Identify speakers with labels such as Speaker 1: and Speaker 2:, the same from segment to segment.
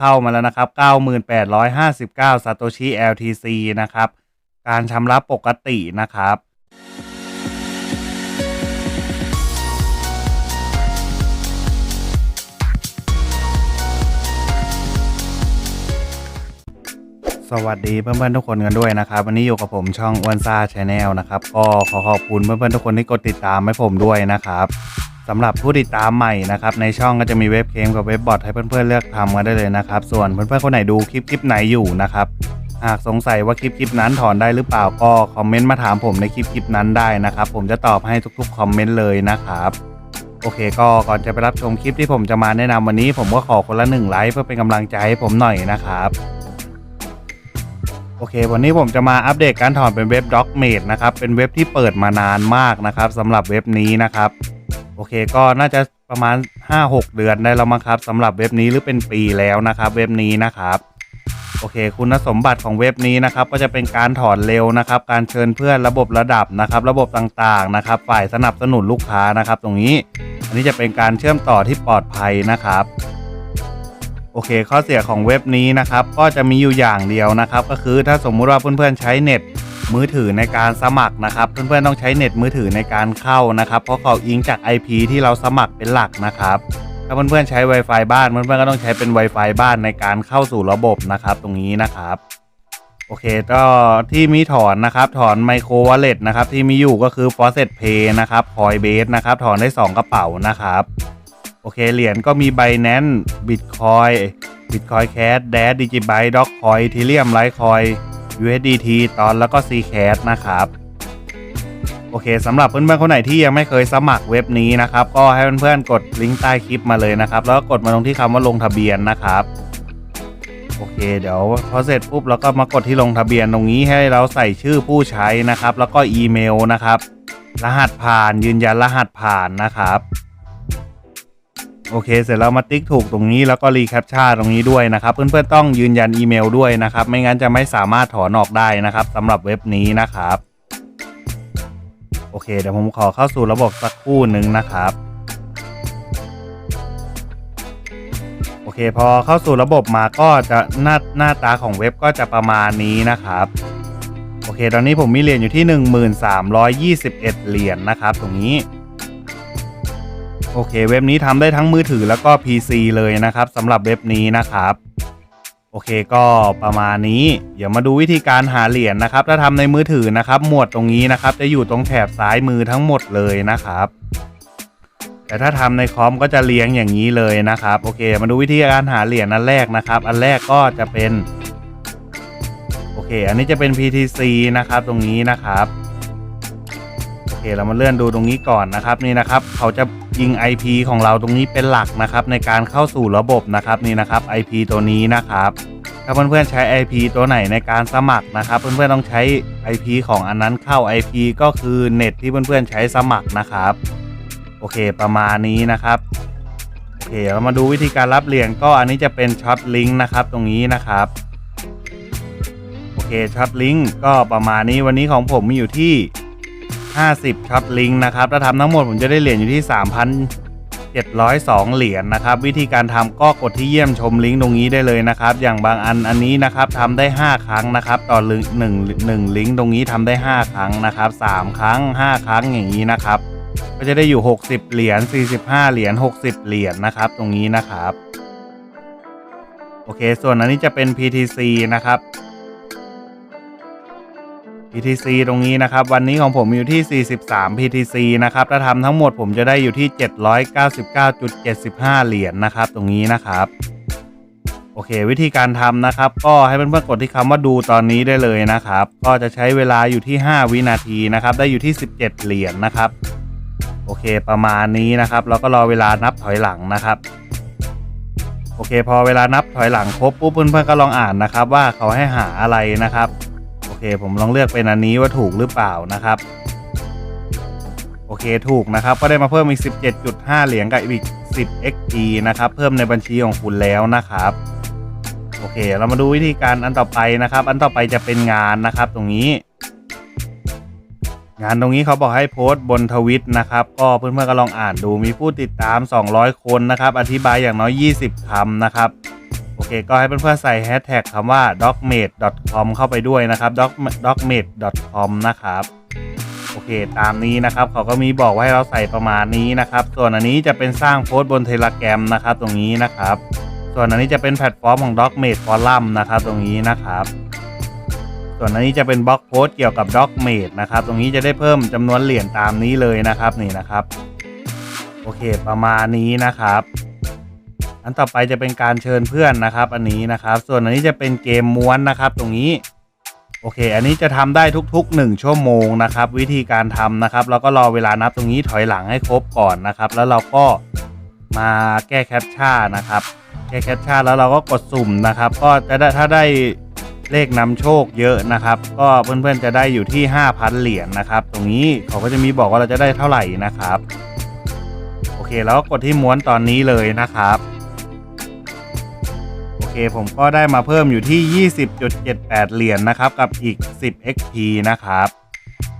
Speaker 1: เข้ามาแล้วนะครับ 9859 Satoshi LTC นะครับ การชำระปกตินะครับสวัสดีเพื่อนๆทุกคนกันด้วยนะครับวันนี้อยู่กับผมช่องอ้วนซ่าชาแนลนะครับ ก็ขอขอบคุณเพื่อนๆทุกคนที่กดติดตามให้ผมด้วยนะครับ สำหรับผู้ติดตามใหม่นะครับในช่องก็จะมีเว็บเคมกับเว็บบอทให้เพื่อนๆเลือกทำกันได้เลยนะครับ ส่วนเพื่อนๆคนไหนดูคลิปคลิปไหนอยู่นะครับหากสงสัยว่าคลิปคลิปนั้นถอนได้หรือเปล่าก็คอมเมนต์มาถามผมในคลิปคลิปนั้นได้นะครับ ผมจะตอบให้ทุกๆคอมเมนต์เลยนะครับโอเคก็ก่อนจะไปรับชมคลิปที่ผมจะมาแนะนำวันนี้ ผมก็ขอคนละหนึ่งไลค์เพื่อเป็นกำลังใจให้ผมหน่อยนะครับโอเค วันนี้ผมจะมาอัปเดตการถอนเป็นเว็บ d o c m a t e นะครับเป็นเว็บที่เปิดมานานมากนะครับสำหรับเว็บนี้นะครับ โอเคก็น่าจะประมาณ 5-6 เดือนได้แล้วมั้งครับสำหรับเว็บนี้หรือเป็นปีแล้วนะครับเว็บนี้นะครับโอเค คุณสมบัติของเว็บนี้นะครับ ก็จะเป็นการถอนเร็วนะครับ การเชิญเพื่อนระบบระดับนะครับ ระบบต่างๆนะครับ ฝ่ายสนับสนุนลูกค้านะครับ ตรงนี้ อันนี้จะเป็นการเชื่อมต่อที่ปลอดภัยนะครับ โอเค ข้อเสียของเว็บนี้นะครับ ก็จะมีอยู่อย่างเดียวนะครับ ก็คือถ้าสมมุติว่าเพื่อนๆใช้เน็ต มือถือในการสมัครนะครับ เพื่อนๆต้องใช้เน็ตมือถือในการเข้านะครับ เพราะเขาอิงจาก IP ที่เราสมัครเป็นหลักนะครับ ถ้าเพื่อนๆใช้ Wi-Fi บ้านเพื่อนๆก็ต้องใช้เป็น Wi-Fi บ้านในการเข้าสู่ระบบนะครับ ตรงนี้นะครับโอเคก็ที่มีถอนนะครับ ถอนไมโครวอลเล็ตนะครับ ที่มีอยู่ก็คือ f a u c e t Pay นะครับ Coinbase นะครับ ถอนได้ 2 กระเป๋านะครับ โอเค เหรียญก็มี Binance Bitcoin Bitcoin Cash Dash Digibyte Dogecoin Ethereum Litecoin USDT ตอนแล้วก็ Zcash นะครับ โอเคสำหรับเพื่อนๆคนไหนที่ยังไม่เคยสมัครเว็บนี้นะครับ ก็ให้เพื่อนๆกดลิงก์ใต้คลิปมาเลยนะครับ แล้วก็กดมาตรงที่คำว่าลงทะเบียนนะครับโอเคเดี๋ยวพอเสร็จปุ๊บเราก็มากดที่ลงทะเบียนตรงนี้ให้เราใส่ชื่อผู้ใช้นะครับ แล้วก็อีเมลนะครับ รหัสผ่านยืนยันรหัสผ่านนะครับ โอเค เสร็จแล้วมาติ๊กถูกตรงนี้แล้วก็รีแคปชั่นตรงนี้ด้วยนะครับ เพื่อนๆต้องยืนยันอีเมลด้วยนะครับ ไม่งั้นจะไม่สามารถถอนออกได้นะครับสำหรับเว็บนี้นะครับ โอเค เดี๋ยวผมขอเข้าสู่ระบบสักครู่หนึ่งนะครับโอเค พอเข้าสู่ระบบมาก็จะหน้าหน้าตาของเว็บก็จะประมาณนี้นะครับโอเค ตอนนี้ผมมีเหรียญอยู่ที่ 1321 เหรียญนะครับ ตรงนี้ โอเค เว็บนี้ทำได้ทั้งมือถือแล้วก็ PC เลยนะครับสำหรับเว็บนี้นะครับโอเคก็ประมาณนี้เดี๋ยวมาดูวิธีการหาเหรียญนะครับ ถ้าทำในมือถือนะครับ หมวดตรงนี้นะครับ จะอยู่ตรงแถบซ้ายมือทั้งหมดเลยนะครับ แต่ถ้าทำในคอมก็จะเลี้ยงอย่างนี้เลยนะครับ โอเค มาดูวิธีการหาเหรียญอันแรกนะครับ อันแรกก็จะเป็นโอเค อันนี้จะเป็น PTC นะครับตรงนี้นะครับโอเคเรามาเลื่อนดูตรงนี้ก่อนนะครับนี่นะครับ เขาจะ ยิง IP ของเราตรงนี้เป็นหลักนะครับในการเข้าสู่ระบบนะครับนี่นะครับ IP ตัวนี้นะครับถ้าเพื่อนๆใช้ IP ตัวไหนในการสมัครนะครับ เพื่อนๆต้องใช้ IP ของอันนั้นเข้า IP ก็คือเน็ตที่เพื่อนๆใช้สมัครนะครับ โอเคประมาณนี้นะครับโอเคเรามาดูวิธีการรับเหรียญก็อันนี้จะเป็นช็อตลิงก์นะครับตรงนี้นะครับโอเคช็อตลิงก์ก็ประมาณนี้วันนี้ของผมมีอยู่ที่ 50ช็อตลิงก์นะครับถ้าทำทั้งหมดผมจะได้เหรียญอยู่ที่ 3,702 เหรียญนะครับ วิธีการทำก็กดที่เยี่ยมชมลิงก์ตรงนี้ได้เลยนะครับ อย่างบางอันอันนี้นะครับทำได้ 5 ครั้งนะครับ ต่อลิงหนึ่งหนึ่งลิงก์ตรงนี้ทำได้ 5 ครั้งนะครับ 3 ครั้ง 5 ครั้งอย่างนี้นะครับ ก็จะได้อยู่ 60 เหรียญ 45 เหรียญ 60 เหรียญนะครับ ตรงนี้นะครับ โอเค ส่วนอันนี้จะเป็น PTC นะครับ PTC ตรงนี้นะครับ วันนี้ของผมอยู่ที่ 43 PTC นะครับ ถ้าทำทั้งหมดผมจะได้อยู่ที่ 799.75 เหรียญนะครับ ตรงนี้นะครับ โอเค วิธีการทำนะครับ ก็ให้เพื่อนๆกดที่คำว่าดูตอนนี้ได้เลยนะครับ ก็จะใช้เวลาอยู่ที่ 5 วินาทีนะครับ ได้อยู่ที่ 17 เหรียญนะครับ โอเค ประมาณนี้นะครับเราก็รอเวลานับถอยหลังนะครับโอเค พอเวลานับถอยหลังครบปุ๊บเพื่อนๆก็ลองอ่านนะครับ ว่าเขาให้หาอะไรนะครับโอ เคผมลองเลือกเป็นอันนี้ว่าถูกหรือเปล่านะครับ โอเคถูกนะครับ ก็ได้มาเพิ่มอีก 17.5 เหรียญกับอีก 10 XP นะครับ เพิ่มในบัญชีของคุณแล้วนะครับ โอเค เรามาดูวิธีการอันต่อไปนะครับ อันต่อไปจะเป็นงานนะครับตรงนี้ งานตรงนี้เขาบอกให้โพสต์บนทวิตนะครับ ก็เพื่อนๆก็ลองอ่านดูมีผู้ติดตาม 200 คนนะครับ อธิบายอย่างน้อย 20คำนะครับ เคก็ให้เพื่อนๆใส่แฮชแท็กคำว่า dogmate.com เข้าไปด้วยนะครับ dog dogmate.com นะครับโอเคตามนี้นะครับเขาก็มีบอกว่าให้เราใส่ประมาณนี้นะครับ ส่วนอันนี้จะเป็นสร้างโพสต์บนเทเลแกรมนะครับ ตรงนี้นะครับ ส่วนอันนี้จะเป็นแพลตฟอร์มของ Dogmate Forum นะครับ ตรงนี้นะครับ ส่วนอันนี้จะเป็นบล็อกโพสต์เกี่ยวกับ Dogmate นะครับ ตรงนี้จะได้เพิ่มจำนวนเหรียญตามนี้เลยนะครับนี่นะครับ โอเคประมาณนี้นะครับ อันต่อไปจะเป็นการเชิญเพื่อนนะครับ อันนี้นะครับ ส่วนอันนี้จะเป็นเกมม้วนนะครับ ตรงนี้โอเค อันนี้จะทำได้ทุกๆ 1 ชั่วโมงนะครับ วิธีการทำนะครับ แล้วก็รอเวลานับตรงนี้ถอยหลังให้ครบก่อนนะครับ แล้วเราก็มาแก้แคปชั่นนะครับ แก้แคปชั่นแล้วเราก็กดสุ่มนะครับ ก็จะได้ถ้าได้เลขนำโชคเยอะนะครับ ก็เพื่อนๆจะได้อยู่ที่ 5,000 เหรียญนะครับ ตรงนี้เขาก็จะมีบอกว่าเราจะได้เท่าไหร่นะครับ โอเค แล้วก็กดที่ม้วนตอนนี้เลยนะครับ เคผมก็ได้มาเพิ่มอยู่ที่ 20.78 เหรียญนนะครับ กับอีก 10 XP นะครับ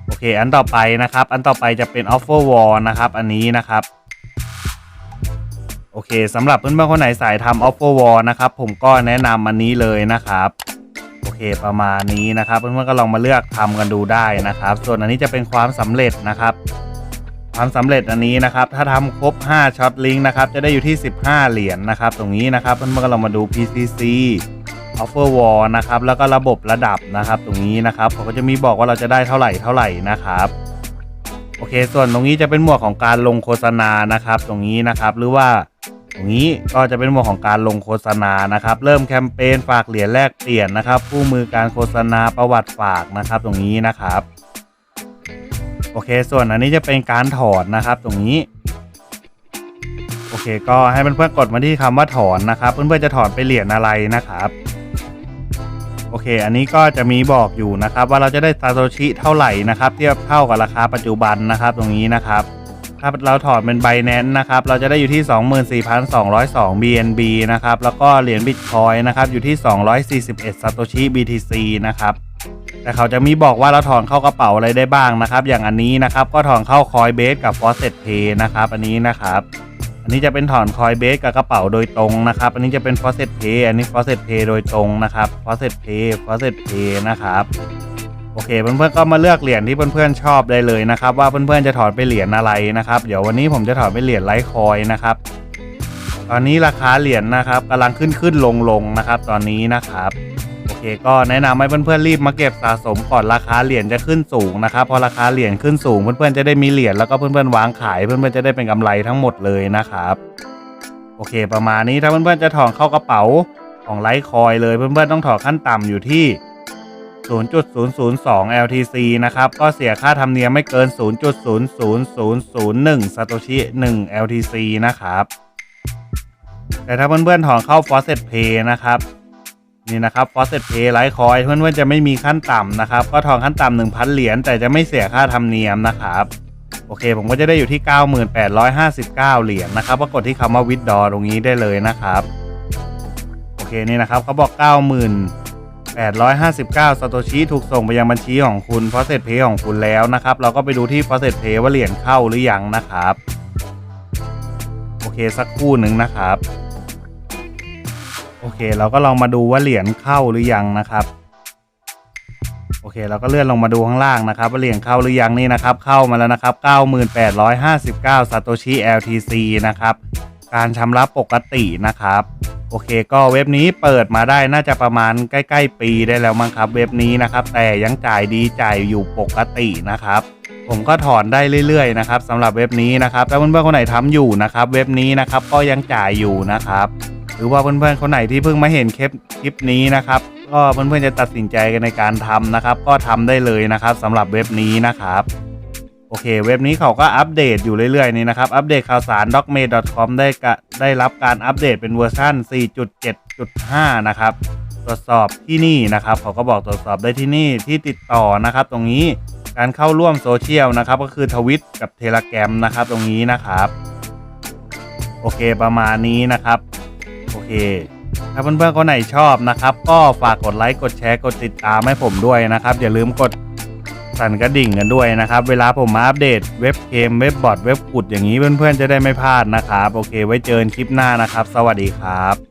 Speaker 1: โอเค อันต่อไปนะครับ อันต่อไปจะเป็น Offer Wall นะครับ อันนี้นะครับโอเคสำหรับเพื่อนๆคนไหนสายทำ Offer Wall นะครับ ผมก็แนะนำอันนี้เลยนะครับ โอเคประมาณนี้นะครับ เพื่อนๆก็ลองมาเลือกทำกันดูได้นะครับ ส่วนอันนี้จะเป็นความสำเร็จนะครับ ความสำเร็จอันนี้นะครับ ถ้าทำครบ 5ช็อตลิงก์นะครับ จะได้อยู่ที่ 15 เหรียญนะครับ ตรงนี้นะครับเพื่อนๆก็ลองมาดู PCC Offer Wall นะครับ แล้วก็ระบบระดับนะครับ ตรงนี้นะครับเขาก็จะมีบอกว่าเราจะได้เท่าไหร่เท่าไหร่นะครับ โอเค ส่วนตรงนี้จะเป็นหมวดของการลงโฆษณานะครับ ตรงนี้นะครับ หรือว่าตรงนี้ก็จะเป็นหมวดของการลงโฆษณานะครับ เริ่มแคมเปญฝากเหรียญแลกเปลี่ยนนะครับ คู่มือการโฆษณาประวัติฝากนะครับ ตรงนี้นะครับ โอเค ส่วนอันนี้จะเป็นการถอนนะครับตรงนี้ โอเค ก็ให้เพื่อนๆกดมาที่คำว่าถอนนะครับ เพื่อนๆจะถอนไปเหรียญอะไรนะครับ โอเค อันนี้ก็จะมีบอกอยู่นะครับ ว่าเราจะได้ซาโตชิเท่าไหร่นะครับเทียบเท่ากับราคาปัจจุบันนะครับตรงนี้นะครับถ้าเราถอนเป็นไบแนนนะครับ เราจะได้อยู่ที่ 24,202 BNB นะครับ แล้วก็เหรียญบิตคอยนะครับ อยู่ที่ 241ซาโตชิ BTC นะครับ แต่เขาจะมีบอกว่าเราถอนเข้ากระเป๋าอะไรได้บ้างนะครับ อย่างอันนี้นะครับก็ถอนเข้าคอยเบสกับ Faucet Pay นะครับอันนี้นะครับอันนี้จะเป็นถอนคอยเบสกับกระเป๋าโดยตรงนะครับอันนี้จะเป็น Faucet Pay อันนี้ Faucet Pay โดยตรงนะครับ Faucet Pay Faucet Pay นะครับโอเคเพื่อนๆก็มาเลือกเหรียญที่เพื่อนๆชอบได้เลยนะครับ ว่าเพื่อนๆจะถอนไปเหรียญอะไรนะครับเดี๋ยววันนี้ผมจะถอนไปเหรียญไลท์คอยนะครับตอนนี้ราคาเหรียญนะครับกำลังขึ้นขึ้นลงลงนะครับ ตอนนี้นะครับ โอเค ก็แนะนำให้เพื่อนๆรีบมาเก็บสะสมก่อนราคาเหรียญจะขึ้นสูงนะครับพอราคาเหรียญขึ้นสูงเพื่อนๆจะได้มีเหรียญแล้วก็เพื่อนๆวางขายเพื่อนๆจะได้เป็นกำไรทั้งหมดเลยนะครับโอเค ประมาณนี้ถ้าเพื่อนๆจะถอนเข้ากระเป๋าของไลท์คอยเลยเพื่อนๆต้องถอนขั้นต่ำอยู่ที่ 0.002 LTC นะครับ ก็เสียค่าธรรมเนียมไม่เกิน 0.00001ซาโตชิ 1 LTC นะครับแต่ถ้าเพื่อนๆถอนเข้า Faucet Pay นะครับ นี่นะครับ Faucet Pay ไลท์คอยเพื่อนๆจะไม่มีขั้นต่ำนะครับ ก็ถอนขั้นต่ำ1,000เหรียญแต่จะไม่เสียค่าธรรมเนียมนะครับโอเค ผมก็จะได้อยู่ที่ 9859 เหรียญนะครับก็กดที่คำว่า withdraw ตรงนี้ได้เลยนะครับ โอเคนี่นะครับเขาบอก90,000 859ซาโตชิถูกส่งไปยังบัญชีของคุณ f a u c e t Pay ของคุณแล้วนะครับ เราก็ไปดูที่ f a u c e t Pay ว่าเหรียญเข้าหรือยังนะครับ โอเคสักครู่หนึ่งนะครับ โอเค เราก็ลองมาดูว่าเหรียญเข้าหรือยังนะครับ โอเค เราก็เลื่อนลงมาดูข้างล่างนะครับ ว่าเหรียญเข้าหรือยังนี่นะครับ เข้ามาแล้วนะครับ 9859ซาโตชิ LTC นะครับ การชำระปกตินะครับ โอเค ก็เว็บนี้เปิดมาได้น่าจะประมาณใกล้ ๆ ปีได้แล้วมั้งครับ เว็บนี้นะครับ แต่ยังจ่ายดีจ่ายอยู่ปกตินะครับผมก็ถอนได้เรื่อยๆนะครับสำหรับเว็บนี้นะครับถ้าเพื่อนๆคนไหนทำอยู่นะครับ เว็บนี้นะครับก็ยังจ่ายอยู่นะครับ หรือว่าเพื่อนๆคนไหนที่เพิ่งมาเห็นคลิปคลิปนี้นะครับ ก็เพื่อนๆจะตัดสินใจกันในการทำนะครับ ก็ทำได้เลยนะครับสำหรับเว็บนี้นะครับโอเค เว็บนี้เขาก็อัปเดตอยู่เรื่อยๆนี่นะครับ อัปเดตข่าวสาร dogmate.com ได้กะได้รับการอัปเดตเป็นเวอร์ชัน4.7.5 นะครับ ตรวจสอบที่นี่นะครับ เขาก็บอกตรวจสอบได้ที่นี่ที่ติดต่อนะครับ ตรงนี้การเข้าร่วมโซเชียลนะครับ ก็คือทวิตกับเทเลแกรมนะครับ ตรงนี้นะครับ โอเคประมาณนี้นะครับ เคถ้าเพื่อนๆคนไหนชอบนะครับ ก็ฝากกดไลค์กดแชร์กดติดตามให้ผมด้วยนะครับ อย่าลืมกดสั่นกระดิ่งกันด้วยนะครับ เวลาผมมาอัปเดตเว็บเกมเว็บบอร์ดเว็บกุดอย่างนี้เพื่อนๆจะได้ไม่พลาดนะครับ โอเค ไว้เจอกันคลิปหน้านะครับ สวัสดีครับ